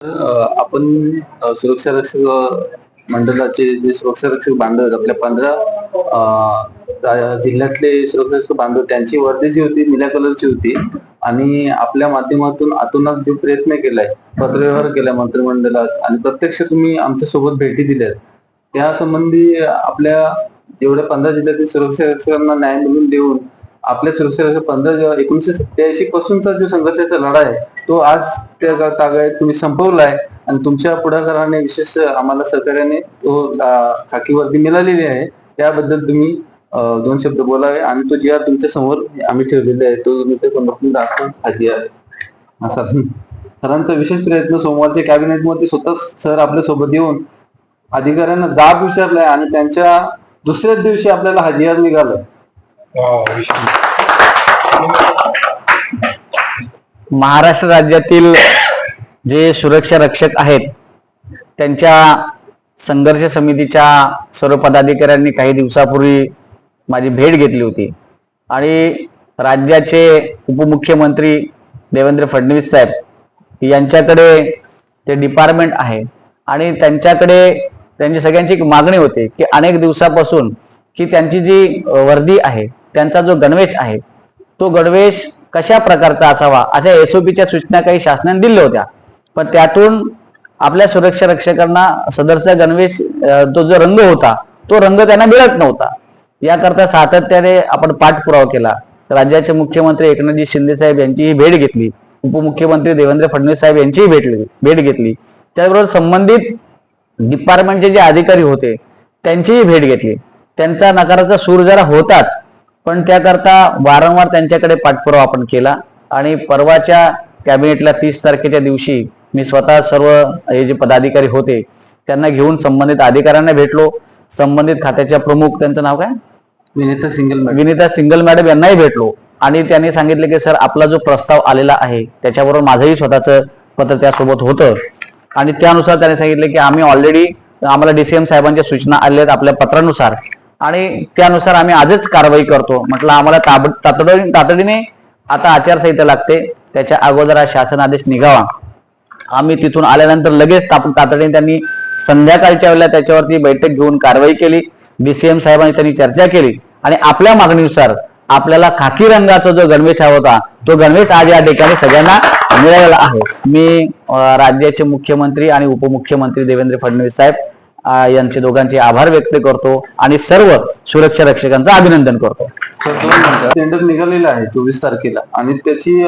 आपण सुरक्षा रक्षक मंडळाचे जे सुरक्षा रक्षक बांधव आहेत आपल्या पंधरा जिल्ह्यातले सुरक्षा रक्षक बांधव त्यांची वर्दी जी होती निळ्या कलरची होती. आणि आपल्या माध्यमातून आतोनात जो प्रयत्न केलाय पत्रव्यवहार केलाय मंत्रिमंडळात आणि प्रत्यक्ष तुम्ही आमच्यासोबत भेटी दिल्यात. त्या संबंधी आपल्या जेवढ्या पंधरा जिल्ह्यातील सुरक्षा रक्षकांना न्याय मिळवून देऊन आपल्या सुरक्षा रक्षक पंधरा एकोणीशे सत्याऐंशी पासूनचा जो संघर्षाचा लढा आहे तो आज त्या तागायत तुम्ही संपवलाय आणि तुमच्या पुढाकाराने विशेष आम्हाला सहकार्याने तो खाकीवरती खाकी वर्दी मिळालेली आहे. त्याबद्दल तुम्ही दोन शब्द बोलावे आणि तो जी तुमच्यासमोर आम्ही ठेवलेला आहे तो तुम्ही त्या समोर दाखवून हाती आहे असा सरांचा विशेष प्रयत्न सोमवारच्या कॅबिनेटमध्ये स्वतः सर आपल्यासोबत येऊन अधिकाऱ्यांना दाब विचारलाय आणि त्यांच्या दुसऱ्याच दिवशी आपल्याला हजियार निघालं महाराष्ट्र राज्यातील जे सुरक्षा रक्षक आहेत त्यांच्या संघर्ष समितीच्या सर्व पदाधिकाऱ्यांनी काही दिवसापूर्वी माझी भेट घेतली होती. आणि राज्याचे उपमुख्यमंत्री देवेंद्र फडणवीस साहेब यांच्याकडे ते डिपार्टमेंट आहे आणि त्यांच्याकडे त्यांची सगळ्यांची एक मागणी होती की अनेक दिवसापासून की त्यांची जी वर्दी आहे त्यांचा जो गणवेश आहे तो गणवेश कशा प्रकारचा असावा अशा एसओपीच्या सूचना काही शासनाने दिल्या होत्या. पण त्यातून आपल्या सुरक्षा रक्षकांना सदरचा गणवेश तो जो रंग होता तो रंग त्यांना मिळत नव्हता. याकरता सातत्याने आपण पाठपुरावा केला. राज्याचे मुख्यमंत्री एकनाथजी शिंदे साहेब यांचीही भेट घेतली. उपमुख्यमंत्री देवेंद्र फडणवीस साहेब यांचीही भेटली भेट घेतली. त्याचबरोबर संबंधित डिपार्टमेंटचे जे अधिकारी होते त्यांचीही भेट घेतली. त्यांचा नकाराचा सूर जरा होताच पण त्याकरता वारंवार त्यांच्याकडे पाठपुरावा आपण केला आणि परवाच्या कॅबिनेटला तीस तारखेच्या दिवशी मी स्वतः सर्व हे जे पदाधिकारी होते त्यांना घेऊन संबंधित अधिकाऱ्यांना भेटलो. संबंधित खात्याच्या प्रमुख त्यांचं नाव काय? विनेता सिंगल मॅडम. विनिता सिंगल मॅडम यांनाही भेटलो. आणि त्यांनी सांगितले की सर आपला जो प्रस्ताव आलेला आहे त्याच्याबरोबर माझंही स्वतःचं पत्र त्यासोबत होतं. आणि त्यानुसार त्यांनी सांगितले की आम्ही ऑलरेडी आम्हाला डीसीएम साहेबांच्या सूचना आल्या आहेत आपल्या पत्रानुसार. आणि त्यानुसार आम्ही आजच कारवाई करतो. म्हटलं आम्हाला ताब तातडीने तातडीने आता आचारसंहिता लागते. त्याच्या अगोदर हा शासन आदेश निघावा. आम्ही तिथून आल्यानंतर लगेच तातडीने त्यांनी संध्याकाळच्या वेळेला त्याच्यावरती बैठक घेऊन कारवाई केली. डीसीएम साहेबांनी त्यांनी चर्चा केली. आणि आपल्या मागणीनुसार आपल्याला खाकी रंगाचा जो गणवेश हवा होता तो गणवेश आज या ठिकाणी सगळ्यांना मिळालेला आहे. मी राज्याचे मुख्यमंत्री आणि उपमुख्यमंत्री देवेंद्र फडणवीस साहेब यांचे दोघांचे आभार व्यक्त करतो आणि सर्व सुरक्षा रक्षकांचं अभिनंदन करतो सर दोन मिनिटं. टेंडर निघालेलं आहे चोवीस तारखेला आणि त्याची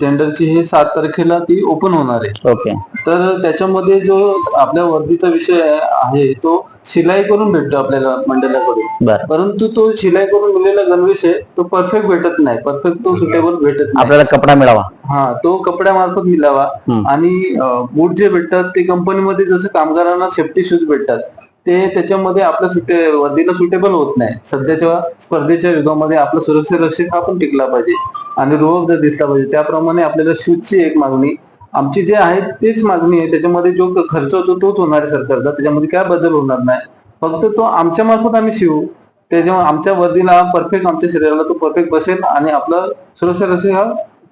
टेंडरची हे सात तारखेला ती ओपन होणार आहे. ओके तर त्याच्यामध्ये जो आपल्या वर्दीचा विषय आहे तो शिलाई करून भेटतो आपल्याला मंडळाकडून. बरं. परंतु तो शिलाई करून मिळलेला गणवेश आहे तो परफेक्ट भेटत नाही. परफेक्ट तो सुटेबल भेटत नाही. आपल्याला कपडा मिळावा. हा तो कपड्यामार्फत मिळावा. हम्म. आणि बूट जे भेटतात ते कंपनीमध्ये जसं कामगारांना सेफ्टी शूज भेटतात ते त्याच्यामध्ये आपल्या सुटे वर्दीला सुटेबल होत नाही. सध्याच्या स्पर्धेच्या युगामध्ये आपला सुरक्षा रक्षक हा पण टिकला पाहिजे. आणि रोग जर दिसला पाहिजे त्याप्रमाणे आपल्याला शूजची एक मागणी आमची जे आहे तेच मागणी आहे. त्याच्यामध्ये जो खर्च होतो तोच होणार आहे सरकारचा. त्याच्यामध्ये काय बदल होणार नाही. फक्त तो आमच्या मार्फत आम्ही शिवू. त्याच्यामुळे आमच्या वर्दीला परफेक्ट आमच्या शरीराला तो परफेक्ट बसेल आणि आपला सुरक्षा रक्षक हा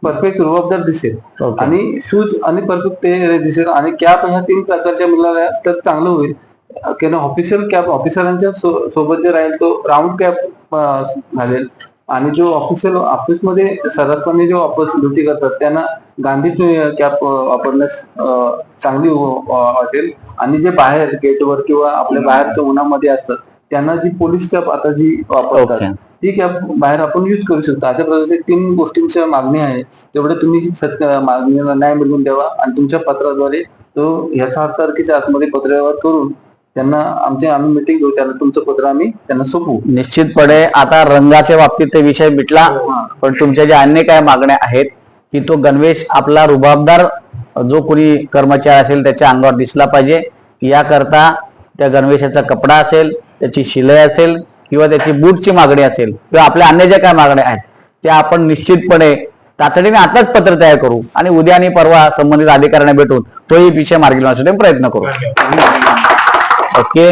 परफेक्ट रुबाबदार दिसेल. आणि शूज आणि परफेक्ट ते दिसेल. आणि कॅप ह्या तीन प्रकारच्या मिळाल्या तर चांगलं होईल. ऑफिशियल कॅप ऑफिसरांच्या सोबत जे राहील तो राऊंड कॅप घालेल. आणि जो ऑफिशियल ऑफिसमध्ये सर्रासपणे जो ऑफिस ड्युटी करतात त्यांना गांधी कॅप वापरण्यास चांगली वाटेल. आणि जे बाहेर गेटवर किंवा आपल्या बाहेरच्या उन्हामध्ये असतात त्यांना जी पोलीस कॅप आता जी वापरतात ती कॅप बाहेर आपण युज करू शकतो. अशा प्रकारचे तीन गोष्टींच्या मागणी आहे तेवढे तुम्ही सत्य मागणीला न्याय मिळवून द्यावा आणि तुमच्या पत्राद्वारे तो ह्याचा आठ तारखेच्या आतमध्ये पत्रव्यवहार करून त्यांना आमचे आम्ही मिटिंग घेऊ त्यांना तुमचं पत्र आम्ही त्यांना सोपवू. निश्चितपणे आता रंगाच्या बाबतीत ते विषय मिटला पण तुमच्या ज्या अन्य काय मागण्या आहेत की तो गणवेश आपला रुबाबदार जो कोणी कर्मचारी असेल त्याच्या अंगावर दिसला पाहिजे याकरता त्या गणवेशाचा कपडा असेल त्याची शिलाई असेल किंवा त्याची बूटची मागणी असेल किंवा आपल्या अन्य ज्या काय मागण्या आहेत त्या आपण निश्चितपणे तातडीने आताच पत्र तयार करू आणि उद्या आणि परवा संबंधित अधिकाऱ्यांना भेटून तोही विषय मार्गी लावण्यासाठी प्रयत्न करू. ओके